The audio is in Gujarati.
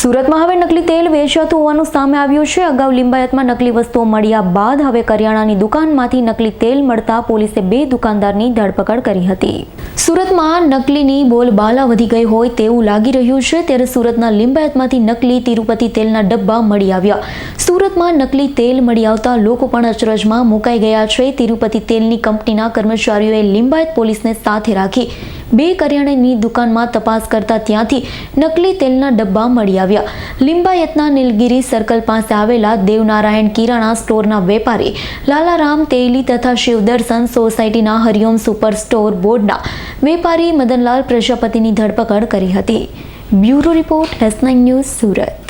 સુરતમાં હવે નકલી તેલ વેચાતું હોવાનું સામે આવ્યું છે. અગાઉ લિંબાયતમાં નકલી વસ્તુઓ મળ્યા બાદ હવે કરિયાણાની દુકાનમાંથી નકલી તેલ મળતા પોલીસે બે દુકાનદારની ધરપકડ કરી હતી. સુરતમાં નકલીની બોલબાલા વધી ગઈ હોય તેવું લાગી રહ્યું છે. ત્યારે સુરતના લિંબાયતમાંથી નકલી તિરુપતિ તેલના ડબ્બા મળી આવ્યા. સુરતમાં નકલી તેલ મળી આવતા લોકો પણ અચરજમાં મુકાઈ ગયા છે. તિરુપતિ તેલની કંપનીના કર્મચારીઓએ લિંબાયત પોલીસને સાથે રાખી બે કરિયાણાની દુકાનમાં તપાસ કરતા ત્યાંથી નકલી તેલના ડબ્બા મળી આવ્યા. લિંબાયતના નીલગિરી સર્કલ પાસે આવેલા દેવનારાયણ કિરાણા સ્ટોરના વેપારી લાલારામ તેલી તથા શિવદર્શન સોસાયટીના હરિઓમ સુપર સ્ટોર બોર્ડના વેપારી મદનલાલ પ્રજાપતિની ધરપકડ કરી હતી. Bureau report S news Surat.